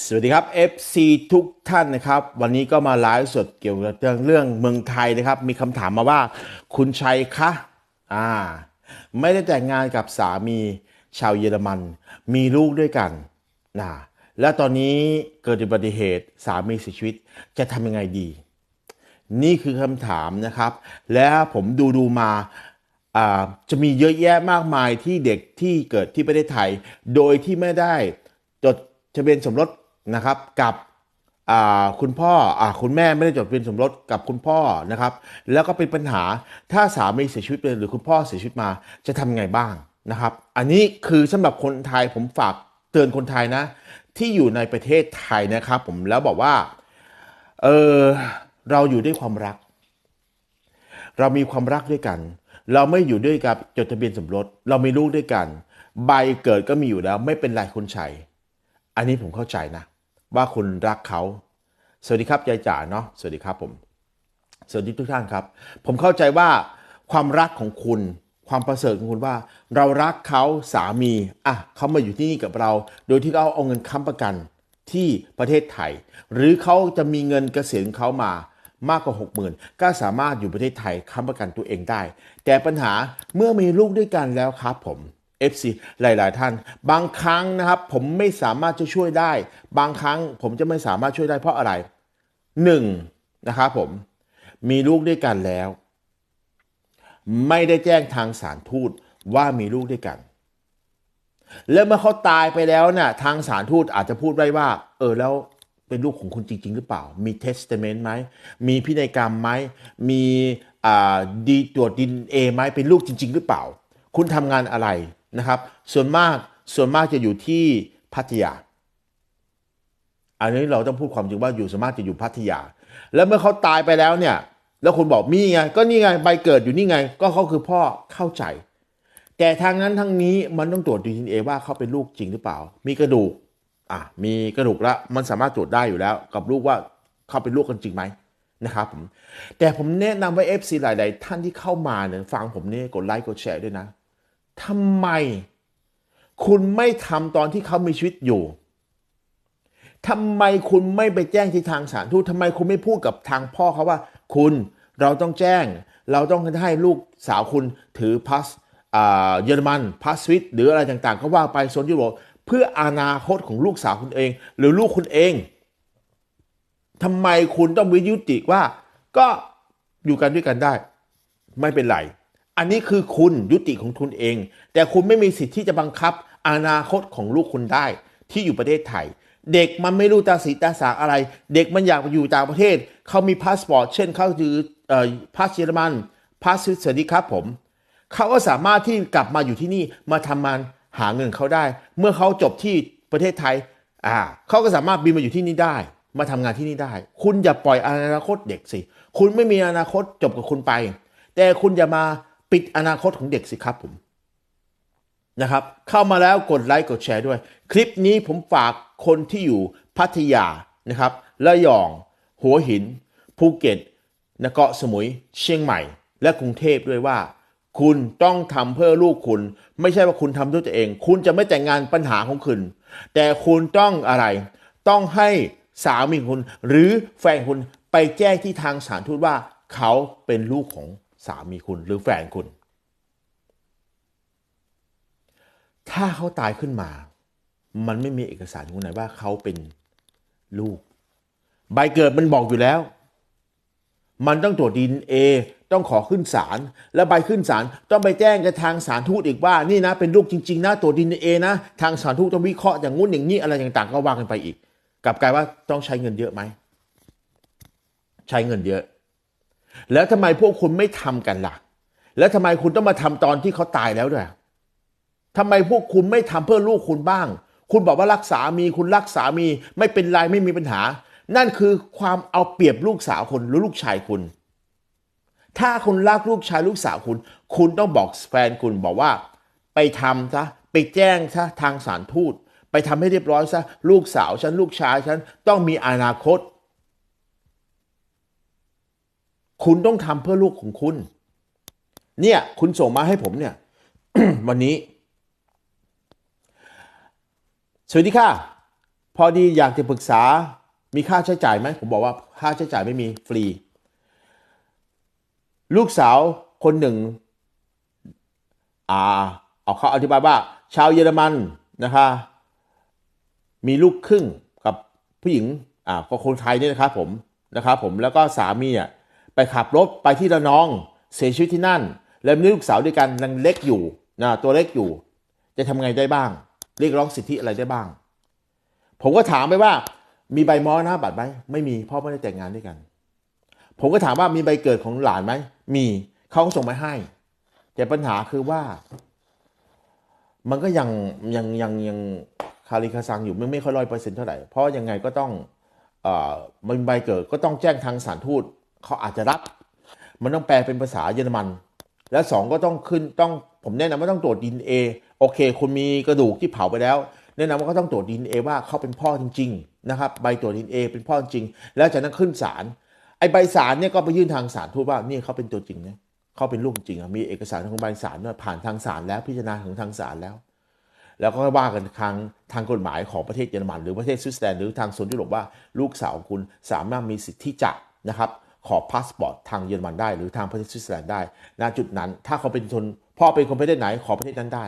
สวัสดีครับ FC ทุกท่านนะครับ วันนี้ก็มาไลฟ์สดเกี่ยวกับเรื่องเรื่องเมืองไทยนะครับ มีคำถามมาว่า คุณชัยคะอ่า ไม่ได้แต่งงานกับสามีชาวเยอรมัน มีลูกด้วยกันนะและตอนนี้เกิดอุบัติเหตุสามีเสียชีวิตจะทำยังไงดี นี่คือคำถามนะครับ และผมดูดูมาอ่าจะมีเยอะแยะมากมายที่เด็กที่เกิดที่ประเทศไทย โดยที่ไม่ได้จดทะเบียนสมรส นะครับกับคุณพ่ออคุณแม่ไม่ได้จดทะเบียนสมรสกับคุณพ่อนะครับ แล้วก็เป็นปัญหาถ้าสามีเสียชีวิตไปหรือคุณพ่อเสียชีวิตมาจะทำไงบ้างนะครับ อันนี้คือสำหรับคนไทยผมฝากเตือนคนไทยนะ ที่อยู่ในประเทศไทยนะครับ ผมแล้วบอกว่าเออเราอยู่ด้วยความรัก เรามีความรักด้วยกัน เราไม่อยู่ด้วยกับจดทะเบียนสมรส เรามีลูกด้วยกัน ใบเกิดก็มีอยู่แล้ว ไม่เป็นไรคุณชัยอันนี้ผมเข้าใจนะ ว่าคุณรักเขา สวัสดีครับยายจ๋าเนาะสวัสดีครับผม สวัสดีทุกท่านครับ ผมเข้าใจว่าความรักของคุณ ความประเสริฐของคุณว่า เรารักเขาสามีอะเขามาอยู่ที่นี่กับเรา โดยที่เขาเอาเงินค้ำประกันที่ประเทศไทย หรือเขาจะมีเงินเกษียณเขามามากกว่า 60,000 ก็สามารถอยู่ประเทศไทยค้ำประกันตัวเองได้ แต่ปัญหาเมื่อมีลูกด้วยกันแล้วครับผม FC หลาย ๆ ท่าน บางครั้งนะครับ ผมไม่สามารถจะช่วยได้ บางครั้งผมจะไม่สามารถช่วยได้เพราะอะไรหนึ่งนะครับผมมีลูกด้วยกันแล้ว ไม่ได้แจ้งทางสารทูตว่ามีลูกด้วยกัน แล้วเมื่อเขาตายไปแล้วนี่ยทางสารทูตอาจจะพูดไว้ว่า เออแล้วเป็นลูกของคุณจริง ๆ หรือเปล่า มีเทสเตเมนต์ไหมมีพินัยกรรมไหมมีอ่าดีตรวจดินเอไหมเป็นลูกจริง ๆ หรือเปล่า คุณทำงานอะไร นะครับ ส่วนมากส่วนมากจะอยู่ที่พัทยา อันนี้เราต้องพูดความจริงว่าอยู่ส่วนมากจะอยู่พัทยา แล้วเมื่อเขาตายไปแล้วเนี่ย แล้วคุณบอกมีไง ก็นี่ไงใบเกิดอยู่นี่ไง ก็เขาคือพ่อเข้าใจ แต่ทางนั้นทางนี้มันต้องตรวจดีเอว่าเขาเป็นลูกจริงหรือเปล่า มีกระดูกอะมีกระดูกแล้วมันสามารถตรวจได้อยู่แล้ว กับลูกว่าเขาเป็นลูกกันจริงไหมนะครับผมแต่ผมแนะนำว่า FC หลาย ๆ ท่านที่เข้ามาเนี่ยฟังผมเนี่ยกดไลค์กดแชร์ด้วยนะ ทำไม คุณไม่ทำตอนที่เขามีชีวิตอยู่ทำไมคุณไม่ไปแจ้งที่ทางสารทูตทำไมคุณไม่พูดกับทางพ่อเขาว่า คุณเราต้องแจ้ง เราต้องให้ลูกสาวคุณถือพาสเยอรมันพาสสวิตหรืออะไรต่างๆ ก็ว่าไปโซนยุโรปเพื่ออนาคตของลูกสาวคุณเอง หรือลูกคุณเองทำไมคุณต้องวิยุติว่า ก็อยู่กันด้วยกันได้ ไม่เป็นไร อันนี้คือคุณยุติของคุณเอง แต่คุณไม่มีสิทธิ์ที่จะบังคับอนาคตของลูกคุณได้ที่อยู่ประเทศไทย เด็กมันไม่รู้ตาสีตาสาอะไร เด็กมันอยากอยู่ต่างประเทศ เขามีพาสปอร์ตเช่นเขาถือเอ่อพาสเยอรมันพาสสวัสดีครับผม เขาก็สามารถที่กลับมาอยู่ที่นี่มาทำงานหาเงินเขาได้ เมื่อเขาจบที่ประเทศไทยอ่าเขาก็สามารถบินมาอยู่ที่นี่ได้ มาทำงานที่นี่ได้ คุณอย่าปล่อยอนาคตเด็กสิ คุณไม่มีอนาคตจบกับคุณไป แต่คุณอย่ามา ปิดอนาคตของเด็กสิครับผมนะครับ เข้ามาแล้วกดไลค์กดแชร์ด้วย คลิปนี้ผมฝากคนที่อยู่พัทยานะครับระยอง หัวหิน ภูเก็ตนเกาะสมุย เชียงใหม่ และกรุงเทพด้วยว่า คุณต้องทำเพื่อลูกคุณ ไม่ใช่ว่าคุณทำด้วยตัวเอง คุณจะไม่แต่งงานปัญหาของคุณ แต่คุณต้องอะไร ต้องให้สามีคุณ หรือแฟนคุณไปแจ้งที่ทางสารทูตว่าเขาเป็นลูกของ สามีคุณหรือแฟนคุณ ถ้าเขาตายขึ้นมา มันไม่มีเอกสารตรงไหนว่าเขาเป็นลูก ใบเกิดมันบอกอยู่แล้ว มันต้องตรวจดีเอต้องขอขึ้นศาลแล้วใบขึ้นศาลต้องไปแจ้งกับทางสารทูตอีกว่า นี่นะ เป็นลูกจริง ๆ นะตรวจดีเอนะ ทางสารทูตต้องวิเคราะห์อย่างงู้นอย่างนี้อะไรต่างๆ ก็ว่ากันไปอีกกลับกลายว่าต้องใช้เงินเยอะไหมใช้เงินเยอะ แล้วทำไมพวกคุณไม่ทำกันล่ะ แล้วทำไมคุณต้องมาทำตอนที่เขาตายแล้วด้วยทำไมพวกคุณไม่ทำเพื่อลูกคุณบ้าง คุณบอกว่ารักสามีคุณรักสามีไม่เป็นไรไม่มีปัญหา นั่นคือความเอาเปรียบลูกสาวคุณหรือลูกชายคุณ ถ้าคุณรักลูกชายลูกสาวคุณ คุณต้องบอกแฟนคุณบอกว่า ไปทำซะไปแจ้งซะทางสารทูตไปทำให้เรียบร้อยซะลูกสาวฉันลูกชายฉันต้องมีอนาคต คุณต้องทำเพื่อลูกของคุณ เนี่ย คุณส่งมาให้ผมเนี่ย วันนี้ สวัสดีค่ะ พอดีอยากจะปรึกษา มีค่าใช้จ่ายไหม ผมบอกว่าค่าใช้จ่ายไม่มีฟรี ลูกสาวคนหนึ่ง อ่า เอาเขาอธิบายว่า ชาวเยอรมันนะคะ มีลูกครึ่งกับผู้หญิง อ่าก็คนไทยเนี่ยนะครับผม นะครับผม แล้วก็สามีอะ ไปขับรถไปที่ระนอง เสียชีวิตที่นั่น แล้วมีลูกสาวด้วยกันยังเล็กอยู่นะตัวเล็กอยู่ จะทำไงได้บ้าง เรียกร้องสิทธิอะไรได้บ้าง ผมก็ถามไปว่า มีใบมอหน้าบัตรไหมไม่มีพ่อไม่ได้แต่งงานด้วยกัน ผมก็ถามว่ามีใบเกิดของหลานไหมมีเขาส่งมาให้ แต่ปัญหาคือว่า มันก็ยังยังยังยังคาริคาซังอยู่ไม่ไม่ค่อยร้อยเปอร์เซ็นต์เท่าไหร่เพราะยังไงก็ต้องเอ่อมันใบเกิดก็ต้องแจ้งทางสถารทูต เขาอาจจะรับ มันต้องแปลเป็นภาษาเยอรมัน และสองก็ต้องขึ้นต้องผมแนะนำว่าต้องตรวจดีเอโอเคคุณมีกระดูกที่เผาไปแล้ว แนะนำว่าก็ต้องตรวจดีเอว่าเขาเป็นพ่อจริงๆนะครับใบตรวจดีเอเป็นพ่อจริง แล้วจากนั้นขึ้นศาลไอ้ใบศาลเนี่ยก็ไปยื่นทางศาลทูตว่านี่เขาเป็นตัวจริงนะเขาเป็นลูกจริงอะมีเอกสารของใบศาลว่าผ่านทางศาลแล้วพิจารณาของทางศาลแล้วแล้วก็ว่ากันทางทางกฎหมายของประเทศเยอรมัน หรือประเทศสวิตเซอร์แลนด์หรือทางโซนยุโรปว่าลูกสาวคุณสามารถมีสิทธิจะนะครับ ขอพาสปอร์ตทางเยอรมันได้ หรือทางประเทศสวิตเซอร์แลนด์ได้ณจุดนั้น ถ้าเขาเป็นคนพ่อเป็นคนประเทศไหนขอประเทศนั้นได้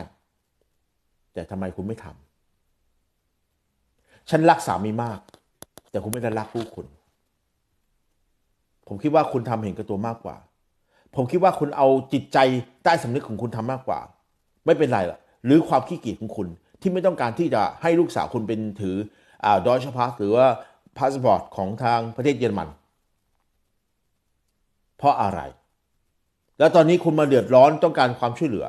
แต่ทำไมคุณไม่ทำฉันรักสามีมาก แต่คุณไม่ได้รักลูกคุณ ผมคิดว่าคุณทำเห็นกับตัวมากกว่า ผมคิดว่าคุณเอาจิตใจใต้สำนึกของคุณทำมากกว่า ไม่เป็นไรหรอกหรือความขี้เกียจของคุณที่ไม่ต้องการที่จะให้ลูกสาวคุณเป็นถืออดอยชพาสหรือว่าพาสปอร์ตของทางประเทศเยอรมัน เพราะอะไร แล้วตอนนี้คุณมาเดือดร้อนต้องการความช่วยเหลือ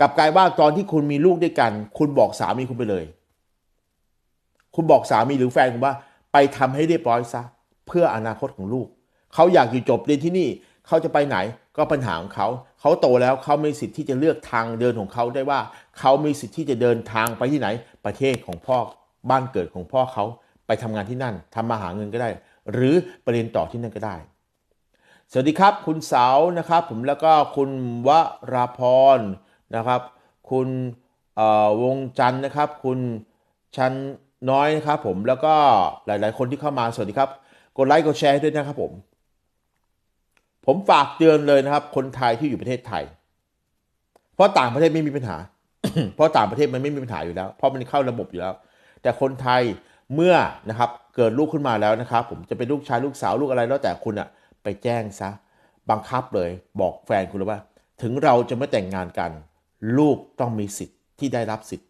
กับกลายว่าตอนที่คุณมีลูกด้วยกัน คุณบอกสามีคุณไปเลย คุณบอกสามีหรือแฟนคุณว่า ไปทำให้เรียบร้อยซะเพื่ออนาคตของลูก เขาอยากอยู่จบเรียนที่นี่ เขาจะไปไหนก็ปัญหาของเขา เขาโตแล้วเขามีสิทธิ์ที่จะเลือกทางเดินของเขาได้ว่า เขามีสิทธิ์ที่จะเดินทางไปที่ไหน ประเทศของพ่อบ้านเกิดของพ่อเขาไปทำงานที่นั่นทำมาหาเงินก็ได้ หรือไปเรียนต่อที่นั่นก็ได้ สวัสดีครับ คุณเสานะครับ ผมแล้วก็คุณวราพรนะครับ คุณวงจันทร์นะครับ คุณชันน้อยนะครับ ผมแล้วก็หลาย ๆ คนที่เข้ามาสวัสดีครับ กดไลค์กดแชร์ให้ด้วยนะครับผม ผมฝากเตือนเลยนะครับ คนไทยที่อยู่ประเทศไทย เพราะต่างประเทศไม่มีปัญหา เพราะต่างประเทศมันไม่มีปัญหาอยู่แล้ว เพราะมันเข้าระบบอยู่แล้ว แต่คนไทยเมื่อนะครับ เกิดลูกขึ้นมาแล้วนะครับ ผมจะเป็นลูกชายลูกสาวลูกอะไรแล้วแต่คุณอะ ไปแจ้งซะ บังคับเลยบอกแฟนคุณเลยว่า ถึงเราจะไม่แต่งงานกัน ลูกต้องมีสิทธิ์ที่ได้รับสิทธิ์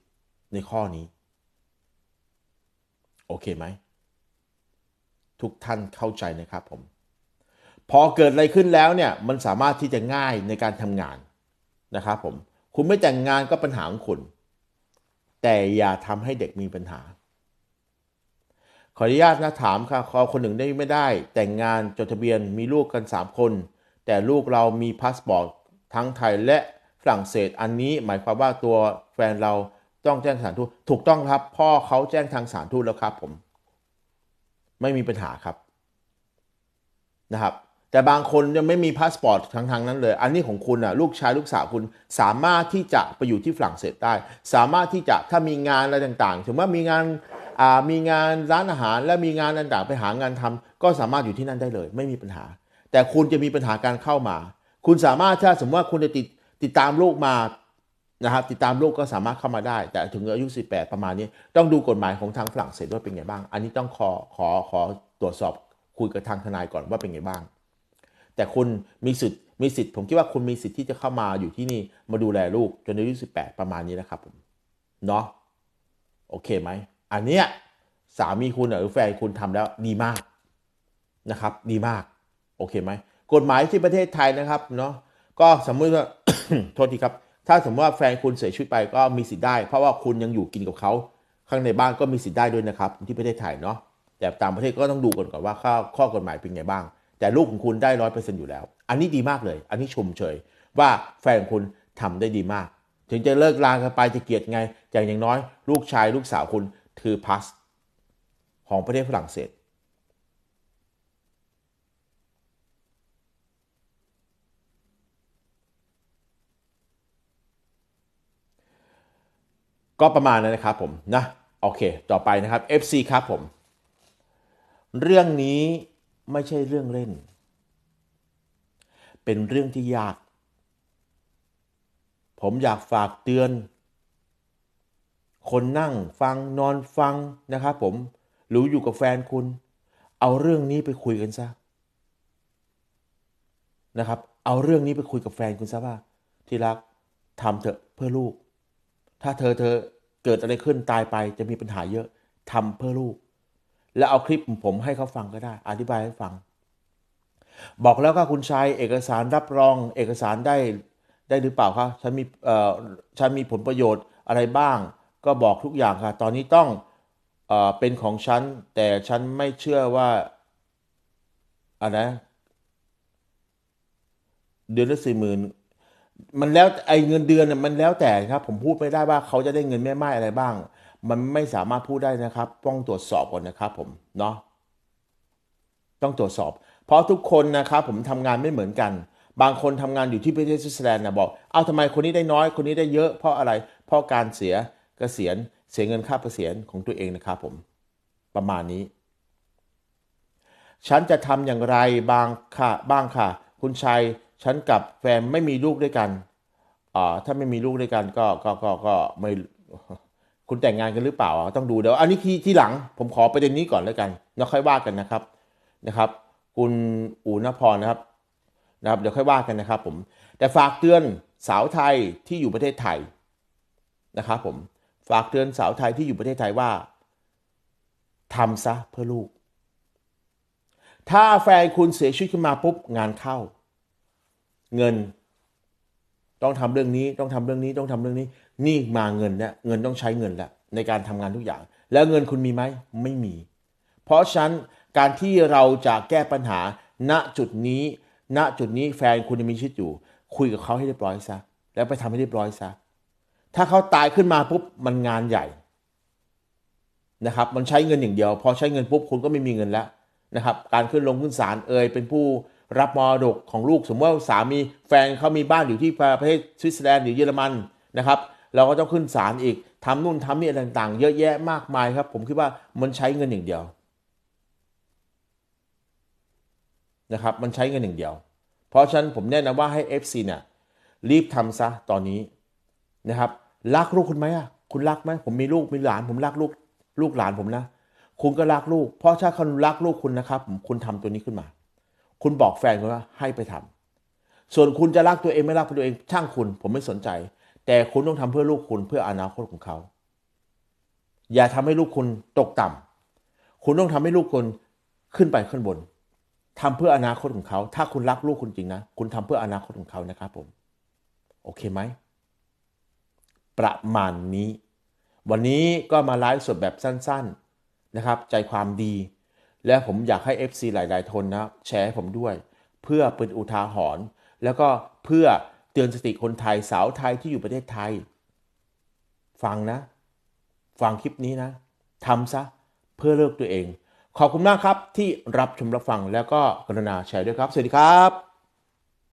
ในข้อนี้ โอเคไหม ทุกท่านเข้าใจนะครับผม พอเกิดอะไรขึ้นแล้วเนี่ย มันสามารถที่จะง่ายในการทำงานนะครับผม คุณไม่แต่งงานก็ปัญหาของคุณ แต่อย่าทำให้เด็กมีปัญหา ออนุญาตนะถามค่ะขอคนหนึ่งได้ไม่ได้ แต่งงานจดทะเบียนมีลูกกัน 3 คน แต่ลูกเรามีพาสปอร์ตทั้งไทยและฝรั่งเศสอันนี้หมายความว่าตัวแฟนเราต้องแจ้งสารทูตถูกต้องครับ พ่อเขาแจ้งทางสารทูตแล้วครับผม ไม่มีปัญหาครับนะครับ แต่บางคนยังไม่มีพาสปอร์ตทางทางนั้นเลย อันนี้ของคุณอะลูกชายลูกสาวคุณสามารถที่จะไปอยู่ที่ฝรั่งเศสได้ สามารถที่จะถ้ามีงานอะไรต่างๆถือว่ามีงาน มีงานร้านอาหารและมีงานต่างๆไปหางานทำก็สามารถอยู่ที่นั่นได้เลย ไม่มีปัญหา แต่คุณจะมีปัญหาการเข้ามา คุณสามารถถ้าสมมติว่าคุณจะติดติดตามลูกมานะครับติดตามลูกก็สามารถเข้ามาได้ แต่ถึงอายุ 18 ประมาณนี้ ต้องดูกฎหมายของทางฝรั่งเศสว่าเป็นไงบ้าง อันนี้ต้องขอขอขอตรวจสอบคุยกับทางทนายก่อนว่าเป็นไงบ้าง แต่คุณมีสิทธิ์มีสิทธิ์ ผมคิดว่าคุณมีสิทธิ์ที่จะเข้ามาอยู่ที่นี่มาดูแลลูกจนอายุ 18 ประมาณนี้นะครับผมเนาะโอเคไหม อันเนี้ยสามีคุณหรือแฟนคุณทำแล้วดีมากนะครับ ดีมาก โอเคไหมกฎหมายที่ประเทศไทยนะครับเนาะก็สมมติว่าโทษทีครับ ถ้าสมมติว่าแฟนคุณเสียชีวิตไปก็มีสิทธิ์ได้ เพราะว่าคุณยังอยู่กินกับเขาข้างในบ้านก็มีสิทธิ์ได้ด้วยนะครับ ที่ประเทศไทยเนาะแต่ต่างประเทศก็ต้องดูก่อนก่อนว่าข้อข้อกฎหมายเป็นไงบ้าง แต่ลูกของคุณได้ร้อยเปอร์เซ็นต์อยู่แล้ว อันนี้ดีมากเลย อันนี้ชมเชยว่าแฟนคุณทำได้ดีมาก ถึงจะเลิกลากันไปจะเกลียดไงอย่างอย่างน้อย ลูกชายลูกสาวคุณ ถือพาสของประเทศฝรั่งเศส ก็ประมาณนั้นนะครับผมนะโอเค ต่อไปนะครับ FC ครับผม เรื่องนี้ไม่ใช่เรื่องเล่น เป็นเรื่องที่ยาก ผมอยากฝากเตือน คนนั่งฟังนอนฟังนะครับผมหรืออยู่กับแฟนคุณ เอาเรื่องนี้ไปคุยกันซะนะครับ เอาเรื่องนี้ไปคุยกับแฟนคุณซะว่า ที่รักทำเถอะเพื่อลูก ถ้าเธอเธอเกิดอะไรขึ้นตายไปจะมีปัญหาเยอะทำเพื่อลูก แล้วเอาคลิปผมให้เขาฟังก็ได้ อธิบายให้ฟัง บอกแล้วก็คุณชายเอกสารรับรอง เอกสารได้ได้หรือเปล่าครับฉันมีเอ่อฉันมีผลประโยชน์อะไรบ้าง ก็บอกทุกอย่างค่ะ ตอนนี้ต้องเอเป็นของฉัน แต่ฉันไม่เชื่อว่าอะไรนะ เดือนละสี่หมื่นมันแล้วไอ้เงินเดือนน่ะมันแล้วแต่ครับ ผมพูดไม่ได้ว่าเขาจะได้เงินแม่ไม้อะไรบ้าง มันไม่สามารถพูดได้นะครับ ต้องตรวจสอบก่อนนะครับ ผมเนาะต้องตรวจสอบ เพราะทุกคนนะครับผมทำงานไม่เหมือนกัน บางคนทำงานอยู่ที่ประเทศสวิตเซอร์แลนด์นะบอก เอาทำไมคนนี้ได้น้อยคนนี้ได้เยอะ เพราะอะไร เพราะการเสีย กษียณเสียเงินค่าเกษียณของตัวเองนะครับผมประมาณนี้ ฉันจะทำอย่างไรบางค่ะบ้างค่ะ คุณชัยฉันกับแฟนไม่มีลูกด้วยกันอ่าถ้าไม่มีลูกด้วยกันก็ก็ก็ก็ไม่คุณแต่งงานกันหรือเปล่าต้องดูเดี๋ยวอันนี้ที่ที่หลังผมขอประเด็นนี้ก่อนแล้วกันแล้วค่อยว่ากันนะครับนะครับ คุณอูนพรนะครับนะครับ เดี๋ยวค่อยว่ากันนะครับ ผม แต่ฝากเตือนสาวไทยที่อยู่ประเทศไทยนะครับผม ฝากเตือนสาวไทยที่อยู่ประเทศไทยว่าทำซะเพื่อลูก ถ้าแฟนคุณเสียชีวิตขึ้นมาปุ๊บงานเข้า เงิน ต้องทำเรื่องนี้ต้องทำเรื่องนี้ต้องทำเรื่องนี้ นี่มาเงินเนี่ยเงินต้องใช้เงินแล้วในการทำงานทุกอย่าง แล้วเงินคุณมีไหมไม่มี เพราะฉะนั้นการที่เราจะแก้ปัญหา ณจุดนี้ ณจุดนี้แฟนคุณยังมีชีวิตอยู่ คุยกับเขาให้เรียบร้อยซะแล้วไปทำให้เรียบร้อยซะ ถ้าเขาตายขึ้นมาปุ๊บมันงานใหญ่นะครับ มันใช้เงินอย่างเดียว พอใช้เงินปุ๊บคุณก็ไม่มีเงินแล้วนะครับ การขึ้นลงขึ้นศาลเอ่ยเป็นผู้รับมรดกของลูกสมมติว่าสามีแฟนเขามีบ้านอยู่ที่ประเทศสวิตเซอร์แลนด์หรือเยอรมันนะครับ เราก็ต้องขึ้นศาลอีกทำนู่นทำนี่ต่างๆ เยอะแยะมากมายครับ ผมคิดว่ามันใช้เงินอย่างเดียวนะครับ มันใช้เงินอย่างเดียว เพราะฉะนั้นผมแนะนำว่าให้ FC เนี่ยรีบทำซะตอนนี้นะครับ รักลูกคุณไหมอะคุณรักไหมผมมีลูกมีหลาน ผมรักลูกลูกหลานผมนะ คุณก็รักลูก เพราะถ้าคุณรักลูกคุณนะครับคุณทำตัวนี้ขึ้นมา คุณบอกแฟนคุณว่าให้ไปทำส่วนคุณจะรักตัวเองไม่รักตัวเองช่างคุณ ผมไม่สนใจ แต่คุณต้องทำเพื่อลูกคุณเพื่ออนาคตของเขา อย่าทำให้ลูกคุณตกต่ำคุณต้องทำให้ลูกคุณขึ้นไปขึ้นบนทำเพื่ออนาคตของเขา ถ้าคุณรักลูกคุณจริงนะ คุณทำเพื่ออนาคตของเขานะครับผม โอเคไหม ประมาณนี้ วันนี้ก็มาไลฟ์สดแบบสั้น ๆนะครับ ใจความดี และผมอยากให้ FC หลาย ๆ ทนนะแชร์ให้ผมด้วย เพื่อเป็นอุทาหรณ์แล้วก็เพื่อเตือนสติคนไทยสาวไทยที่อยู่ประเทศไทย ฟังนะ ฟังคลิปนี้นะทำซะเพื่อเลิกตัวเอง ขอบคุณมากครับที่รับชมรับฟังแล้วก็กรุณาแชร์ด้วยครับ สวัสดีครับ